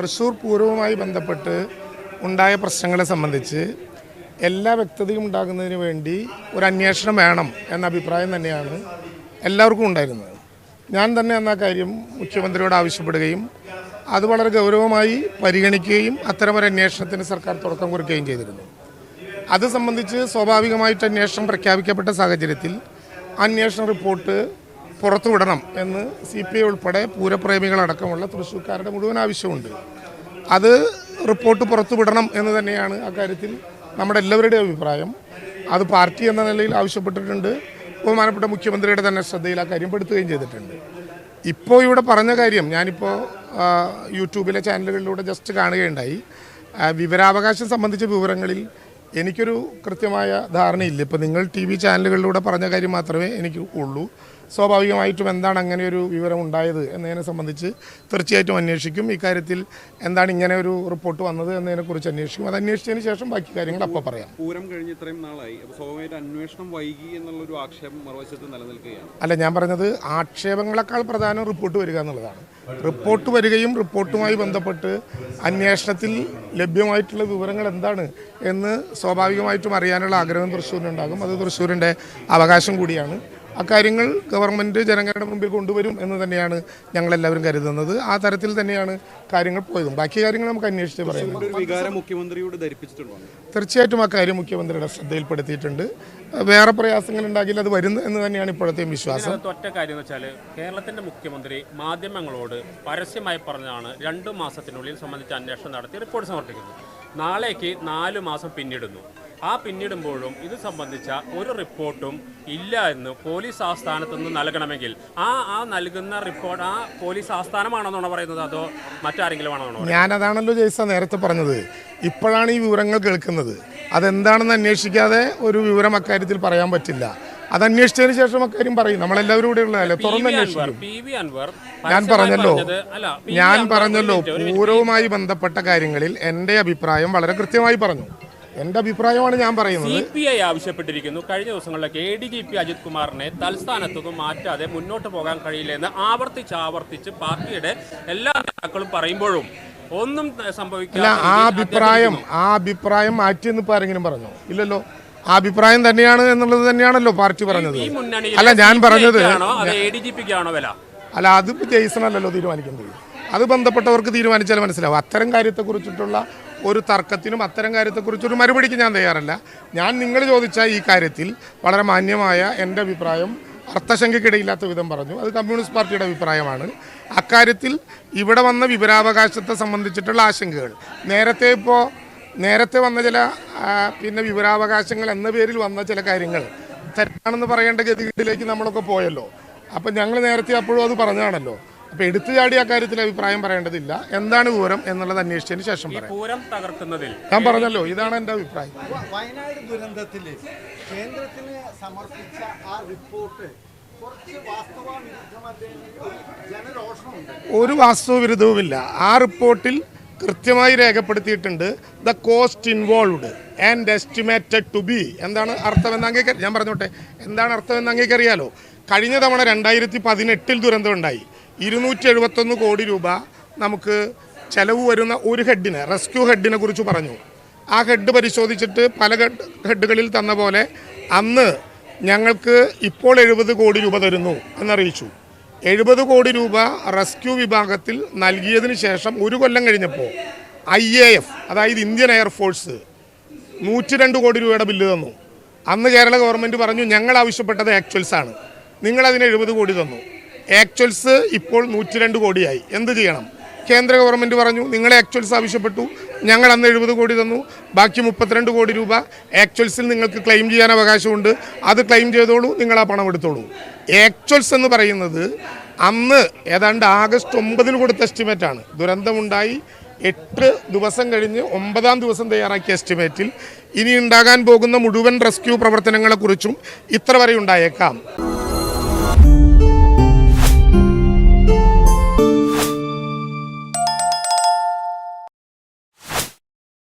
തൃശ്ശൂർ പൂരവുമായി ബന്ധപ്പെട്ട് ഉണ്ടായ പ്രശ്നങ്ങളെ സംബന്ധിച്ച് എല്ലാ വ്യക്തതയും ഉണ്ടാകുന്നതിന് വേണ്ടി ഒരു അന്വേഷണം വേണം എന്ന അഭിപ്രായം തന്നെയാണ് എല്ലാവർക്കും ഉണ്ടായിരുന്നത്. ഞാൻ തന്നെ എന്ന കാര്യം മുഖ്യമന്ത്രിയോട് ആവശ്യപ്പെടുകയും അത് വളരെ ഗൗരവമായി പരിഗണിക്കുകയും അത്തരമൊരു അന്വേഷണത്തിന് സർക്കാർ തുടക്കം കുറിക്കുകയും ചെയ്തിരുന്നു. അത് സംബന്ധിച്ച് സ്വാഭാവികമായിട്ട് അന്വേഷണം പ്രഖ്യാപിക്കപ്പെട്ട സാഹചര്യത്തിൽ അന്വേഷണ റിപ്പോർട്ട് പുറത്തുവിടണം എന്ന് സി പി ഐ ഉൾപ്പെടെ പൂരപ്രേമികളടക്കമുള്ള തൃശ്ശൂർക്കാരുടെ മുഴുവൻ ആവശ്യമുണ്ട്. അത് റിപ്പോർട്ട് പുറത്തുവിടണം എന്ന് തന്നെയാണ് അക്കാര്യത്തിൽ നമ്മുടെ എല്ലാവരുടെയും അഭിപ്രായം. അത് പാർട്ടി എന്ന നിലയിൽ ആവശ്യപ്പെട്ടിട്ടുണ്ട്. ബഹുമാനപ്പെട്ട മുഖ്യമന്ത്രിയുടെ തന്നെ ശ്രദ്ധയിൽ ആ കാര്യം പെടുത്തുകയും ചെയ്തിട്ടുണ്ട്. ഇപ്പോൾ ഇവിടെ പറഞ്ഞ കാര്യം ഞാനിപ്പോൾ യൂട്യൂബിലെ ചാനലുകളിലൂടെ ജസ്റ്റ് കാണുകയുണ്ടായി. വിവരാവകാശം സംബന്ധിച്ച വിവരങ്ങളിൽ എനിക്കൊരു കൃത്യമായ ധാരണയില്ല. ഇപ്പോൾ നിങ്ങൾ ടി വി ചാനലുകളിലൂടെ പറഞ്ഞ കാര്യം മാത്രമേ എനിക്ക് ഉള്ളൂ. സ്വാഭാവികമായിട്ടും എന്താണ് അങ്ങനെ ഒരു വിവരം ഉണ്ടായത് എന്നതിനെ സംബന്ധിച്ച് തീർച്ചയായിട്ടും അന്വേഷിക്കും. ഇക്കാര്യത്തിൽ എന്താണ് ഇങ്ങനെ ഒരു റിപ്പോർട്ട് വന്നത് എന്നതിനെക്കുറിച്ച് അന്വേഷിക്കും. അത് അന്വേഷിച്ചതിന് ശേഷം ബാക്കി കാര്യങ്ങൾ അപ്പോൾ പറയാം. പൂരം കഴിഞ്ഞ് ഇത്രയും നാളായി. സ്വാഭാവികമായിട്ട് അന്വേഷണം വൈകി എന്നുള്ളൊരു ആക്ഷേപം മറുവശത്ത് നിലനിൽക്കുകയാണ്. അല്ല ഞാൻ പറഞ്ഞത് ആക്ഷേപങ്ങളെക്കാൾ പ്രധാനം റിപ്പോർട്ട് വരിക എന്നുള്ളതാണ്. റിപ്പോർട്ട് വരികയും റിപ്പോർട്ടുമായി ബന്ധപ്പെട്ട് അന്വേഷണത്തിൽ ലഭ്യമായിട്ടുള്ള വിവരങ്ങൾ എന്താണ് എന്ന് സ്വാഭാവികമായിട്ടും അറിയാനുള്ള ആഗ്രഹം തൃശ്ശൂരിനുണ്ടാകും. അത് തൃശ്ശൂരിന്റെ അവകാശം കൂടിയാണ്. അക്കാര്യങ്ങൾ ഗവൺമെന്റ് ജനങ്ങളുടെ മുമ്പിൽ കൊണ്ടുവരും എന്ന് തന്നെയാണ് ഞങ്ങളെല്ലാവരും കരുതുന്നത്. ആ തരത്തിൽ തന്നെയാണ് കാര്യങ്ങൾ പോയതും. ബാക്കി കാര്യങ്ങൾ നമുക്ക് അന്വേഷിച്ച് പറയാം. ഒരു വികാരം മുഖ്യമന്ത്രിയോട് ധരിപ്പിച്ചിട്ടുണ്ടോ? തീർച്ചയായിട്ടും ആ കാര്യം മുഖ്യമന്ത്രിയുടെ ശ്രദ്ധയിൽപ്പെടുത്തിയിട്ടുണ്ട്. വേറെ പ്രയാസങ്ങൾ ഉണ്ടാകില്ല അത് വരുന്നു എന്ന് തന്നെയാണ് ഇപ്പോഴത്തെ വിശ്വാസം. ഒറ്റ കാര്യം എന്ന് വെച്ചാൽ കേരളത്തിന്റെ മുഖ്യമന്ത്രി മാധ്യമങ്ങളോട് പരസ്യമായി പറഞ്ഞാണ് രണ്ടു മാസത്തിനുള്ളിൽ സംബന്ധിച്ച അന്വേഷണം നടത്തി റിപ്പോർട്ട് സമർപ്പിക്കുന്നത് നാളേക്ക് നാലു മാസം പിന്നിടുന്നു. ആ പിന്നിടുമ്പോഴും ഇത് സംബന്ധിച്ച ഒരു റിപ്പോർട്ടും ഇല്ല എന്ന് പോലീസ് ആസ്ഥാനത്ത് നിന്ന് നൽകണമെങ്കിൽ. ആ ആ നൽകുന്ന റിപ്പോർട്ട് ആ പോലീസ് ആസ്ഥാനമാണെന്നാണോ പറയുന്നത്? അതോ മറ്റാരെങ്കിലും ആണോ പറയുന്നത്? ഞാനതാണല്ലോ ജയ്സ നേരത്തെ പറഞ്ഞത്. ഇപ്പോഴാണ് ഈ വിവരങ്ങൾ കേൾക്കുന്നത്. അതെന്താണെന്ന് അന്വേഷിക്കാതെ ഒരു വിവരം അക്കാര്യത്തിൽ പറയാൻ പറ്റില്ല. അത് അന്വേഷിച്ചതിന് ശേഷം അക്കാര്യം പറയും. നമ്മളെല്ലാവരും ഇവിടെ ഉള്ളതല്ലേ? തുറന്ന് പി അന്വേഷിക്കും. പി വി അൻവർ ഞാൻ പറഞ്ഞല്ലോ. ഞാൻ പറഞ്ഞല്ലോ. പൂരവുമായി ബന്ധപ്പെട്ട കാര്യങ്ങളിൽ എന്റെ അഭിപ്രായം വളരെ കൃത്യമായി പറഞ്ഞു. എന്റെ അഭിപ്രായമാണ് ഞാൻ പറയുന്നത്. സി പി ഐ ആവശ്യപ്പെട്ടിരിക്കുന്നു. കഴിഞ്ഞ ദിവസങ്ങളിലൊക്കെ A D G P Ajith കുമാറിനെ തൽസ്ഥാനത്തുനിന്ന് മാറ്റാതെ മുന്നോട്ട് പോകാൻ കഴിയില്ല എന്ന് ആവർത്തിച്ച് ആവർത്തിച്ച് പാർട്ടിയുടെ എല്ലാ നേതാക്കളും പറയുമ്പോഴും ഒന്നും സംഭവിക്കില്ല ആ അഭിപ്രായം ആ അഭിപ്രായം മാറ്റിയെന്ന് ഇപ്പൊ ആരെങ്കിലും പറഞ്ഞോ? ഇല്ലല്ലോ. ആ അഭിപ്രായം തന്നെയാണ് എന്നുള്ളത് തന്നെയാണല്ലോ പാർട്ടി പറഞ്ഞത്. അല്ല ഞാൻ പറഞ്ഞത് അല്ല അത് ജെയ്സൺ അല്ലല്ലോ തീരുമാനിക്കേണ്ടത്. അത് ബന്ധപ്പെട്ടവർക്ക് തീരുമാനിച്ചാൽ മനസ്സിലാവും. അത്തരം കാര്യത്തെക്കുറിച്ചിട്ടുള്ള ഒരു തർക്കത്തിനും അത്തരം കാര്യത്തെക്കുറിച്ചൊരു മറുപടിക്ക് ഞാൻ തയ്യാറല്ല. ഞാൻ നിങ്ങൾ ചോദിച്ച ഈ കാര്യത്തിൽ വളരെ മാന്യമായ എന്റെ അഭിപ്രായം അർത്ഥശങ്കയ്ക്കിടയില്ലാത്ത വിധം പറഞ്ഞു. അത് കമ്മ്യൂണിസ്റ്റ് പാർട്ടിയുടെ അഭിപ്രായമാണ്. അക്കാര്യത്തിൽ ഇവിടെ വന്ന വിവരാവകാശത്തെ സംബന്ധിച്ചിട്ടുള്ള ആശങ്കകൾ. നേരത്തെ ഇപ്പോൾ നേരത്തെ വന്ന ചില പിന്നെ വിവരാവകാശങ്ങൾ എന്ന പേരിൽ വന്ന ചില കാര്യങ്ങൾ. തെറ്റാണെന്ന് പറയേണ്ട ഗതികേടിലേക്ക് നമ്മളൊക്കെ പോയല്ലോ. അപ്പം ഞങ്ങൾ നേരത്തെ അപ്പോഴും അത് പറഞ്ഞാണല്ലോ അപ്പം എടുത്തു ചാടി അക്കാര്യത്തിൽ കാര്യത്തിൽ അഭിപ്രായം പറയേണ്ടതില്ല. എന്താണ് പൂരം എന്നുള്ളത് അന്വേഷിച്ചതിന് ശേഷം ഈ പറയാം. പൂരം തകർക്കുന്നതിൽ ഞാൻ പറഞ്ഞല്ലോ ഇതാണ് എന്റെ അഭിപ്രായം. വയനാട് ദുരന്തത്തിൽ കേന്ദ്രത്തിന് സമർപ്പിച്ച ആ റിപ്പോർട്ട് ഒരു വാസ്തവവിരുദ്ധവുമില്ല ആ റിപ്പോർട്ടിൽ കൃത്യമായി രേഖപ്പെടുത്തിയിട്ടുണ്ട് the cost involved and estimated to be. എന്താണ് അർത്ഥമെന്ന് അങ്ങേക്ക് ഞാൻ പറഞ്ഞോട്ടെ എന്താണ് അർത്ഥമെന്ന് അങ്ങേക്ക് അറിയാലോ കഴിഞ്ഞ തവണ രണ്ടായിരത്തി പതിനെട്ടിൽ ദുരന്തം ഉണ്ടായി. ഇരുന്നൂറ്റി എഴുപത്തൊന്ന് കോടി രൂപ നമുക്ക് ചെലവ് വരുന്ന ഒരു ഹെഡിന് റെസ്ക്യൂ ഹെഡിനെ കുറിച്ച് പറഞ്ഞു. ആ ഹെഡ് പരിശോധിച്ചിട്ട് പല ഹെഡ് ഹെഡുകളിൽ തന്ന പോലെ അന്ന് ഞങ്ങൾക്ക് ഇപ്പോൾ എഴുപത് കോടി രൂപ തരുന്നു എന്നറിയിച്ചു. എഴുപത് കോടി രൂപ റെസ്ക്യൂ വിഭാഗത്തിൽ നൽകിയതിന് ശേഷം ഒരു കൊല്ലം കഴിഞ്ഞപ്പോൾ ഐ എ എഫ് അതായത് ഇന്ത്യൻ എയർഫോഴ്സ് നൂറ്റി രണ്ട് കോടി രൂപയുടെ ബില്ല് തന്നു. അന്ന് കേരള ഗവൺമെന്റ് പറഞ്ഞു ഞങ്ങൾ ആവശ്യപ്പെട്ടത് ആക്ച്വൽസ് ആണ്. നിങ്ങൾ അതിന് എഴുപത് കോടി തന്നു. ആക്ച്വൽസ് ഇപ്പോൾ നൂറ്റി രണ്ട് കോടിയായി. എന്ത് ചെയ്യണം? കേന്ദ്ര ഗവൺമെന്റ് പറഞ്ഞു നിങ്ങളെ ആക്ച്വൽസ് ആവശ്യപ്പെട്ടു. ഞങ്ങൾ അന്ന് എഴുപത് കോടി തന്നു. ബാക്കി മുപ്പത്തിരണ്ട് കോടി രൂപ ആക്ച്വൽസിൽ നിങ്ങൾക്ക് ക്ലെയിം ചെയ്യാൻ അവകാശമുണ്ട്. അത് ക്ലെയിം ചെയ്തോളൂ. നിങ്ങൾ ആ പണം എടുത്തോളൂ. ആക്ച്വൽസ് എന്ന് പറയുന്നത് അന്ന് ഏതാണ്ട് ആഗസ്റ്റ് ഒമ്പതിന് കൊടുത്ത എസ്റ്റിമേറ്റ് ആണ്. ദുരന്തമുണ്ടായി. എട്ട് ദിവസം കഴിഞ്ഞ് ഒമ്പതാം ദിവസം തയ്യാറാക്കിയ എസ്റ്റിമേറ്റിൽ ഇനി ഉണ്ടാകാൻ പോകുന്ന മുഴുവൻ റെസ്ക്യൂ പ്രവർത്തനങ്ങളെക്കുറിച്ചും ഇത്ര വരെ ഉണ്ടായേക്കാം.